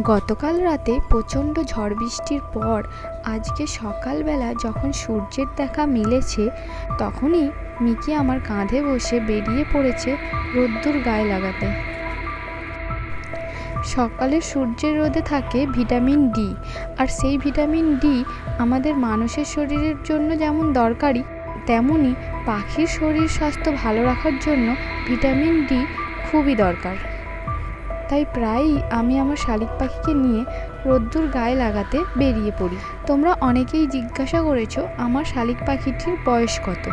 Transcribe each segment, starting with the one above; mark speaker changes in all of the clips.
Speaker 1: গতকাল রাতে প্রচণ্ড ঝড় বৃষ্টির পর আজকে সকালবেলা যখন সূর্যের দেখা মিলেছে, তখনই মিকি আমার কাঁধে বসে বেরিয়ে পড়েছে রোদ্দুর গায়ে লাগাতে। সকালে সূর্যের রোদে থাকে ভিটামিন ডি, আর সেই ভিটামিন ডি আমাদের মানুষের শরীরের জন্য যেমন দরকারি তেমনই পাখির শরীর স্বাস্থ্য ভালো রাখার জন্য ভিটামিন ডি খুবই দরকার। তাই প্রায়ই আমি আমার শালিক পাখিকে নিয়ে রোদ্দুর গায়ে লাগাতে বেরিয়ে পড়ি। তোমরা অনেকেই জিজ্ঞাসা করেছ, আমার শালিক পাখিটির বয়স কত?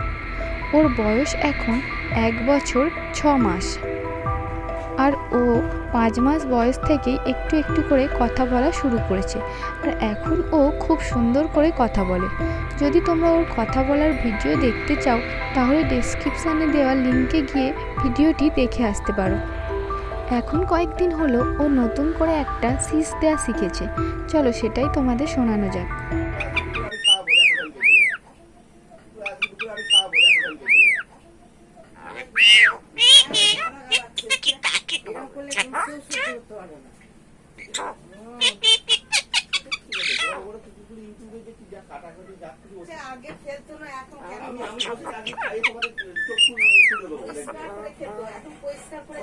Speaker 1: ওর বয়স এখন এক বছর ছ মাস। আর ও পাঁচ মাস বয়স থেকেই একটু একটু করে কথা বলা শুরু করেছে। আর এখন ও খুব সুন্দর করে কথা বলে। যদি তোমরা ওর কথা বলার ভিডিও দেখতে চাও, তাহলে ডেসক্রিপশানে দেওয়া লিঙ্কে গিয়ে ভিডিওটি দেখে আসতে পারো। এখন কয়েকদিন হলো ও নতুন করে একটা সিস দেয়া শিখেছে চলো সেটাই তোমাদের শোনানো যাক
Speaker 2: আগে খেলতো না এখন এখন পরিষ্কার করে